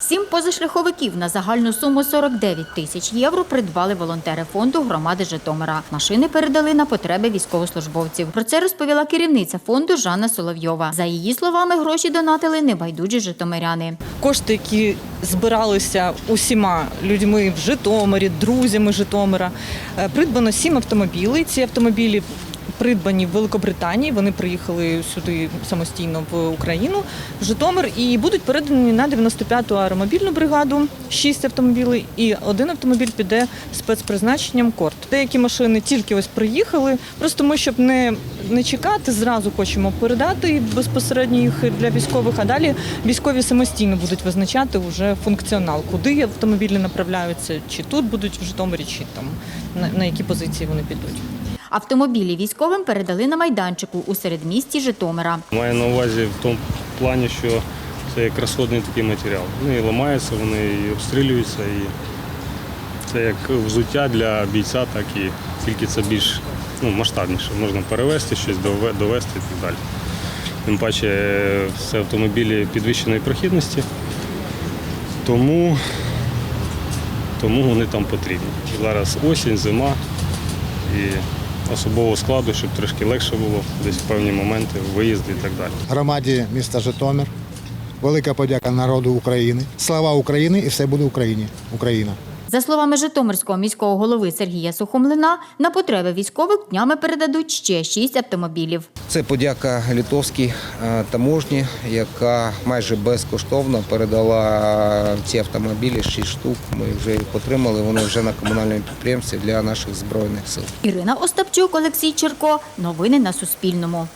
Сім позашляховиків на загальну суму 49 тисяч євро придбали волонтери фонду громади Житомира. Машини передали на потреби військовослужбовців. Про це розповіла керівниця фонду Жанна Соловйова. За її словами, гроші донатили небайдужі житомиряни. Кошти, які збиралися усіма людьми в Житомирі, друзями Житомира, е, придбано сім автомобілів. Ці автомобілі придбані в Великобританії. Вони приїхали сюди самостійно в Україну, в Житомир, і будуть передані на 95-ту аеромобільну бригаду. Шість автомобілів, і один автомобіль піде спецпризначенням корт. Деякі машини тільки ось приїхали. Просто ми, щоб не, не чекати, зразу хочемо передати безпосередньо їх для військових. А далі військові самостійно будуть визначати вже функціонал, куди автомобілі направляються, чи тут будуть в Житомирі, чи там на, на які позиції вони підуть. Автомобілі військовим передали на майданчику у середмісті Житомира. Маю на увазі в тому плані, що це як розходний такий матеріал. Вони і ламаються, вони і обстрілюються, і це як взуття для бійця, так і тільки це більш ну, масштабніше. Можна перевезти щось, довести і так далі. Тим паче це автомобілі підвищеної прохідності, тому, тому вони там потрібні. Зараз осінь, зима і особового складу, щоб трошки легше було десь в певні моменти, виїзди і так далі. громаді міста Житомир. Велика подяка народу України. Слава Україні і все буде Україні. Україна. За словами Житомирського міського голови Сергія Сухомлина, на потреби військових днями передадуть ще шість автомобілів. Це подяка литовській е, таможні, яка майже безкоштовно передала ці автомобілі, 6 штук. Ми вже їх отримали. Вони вже на комунальному підприємстві для наших збройних сил. Ірина Остапчук, Олексій Черко. Новини на Суспільному.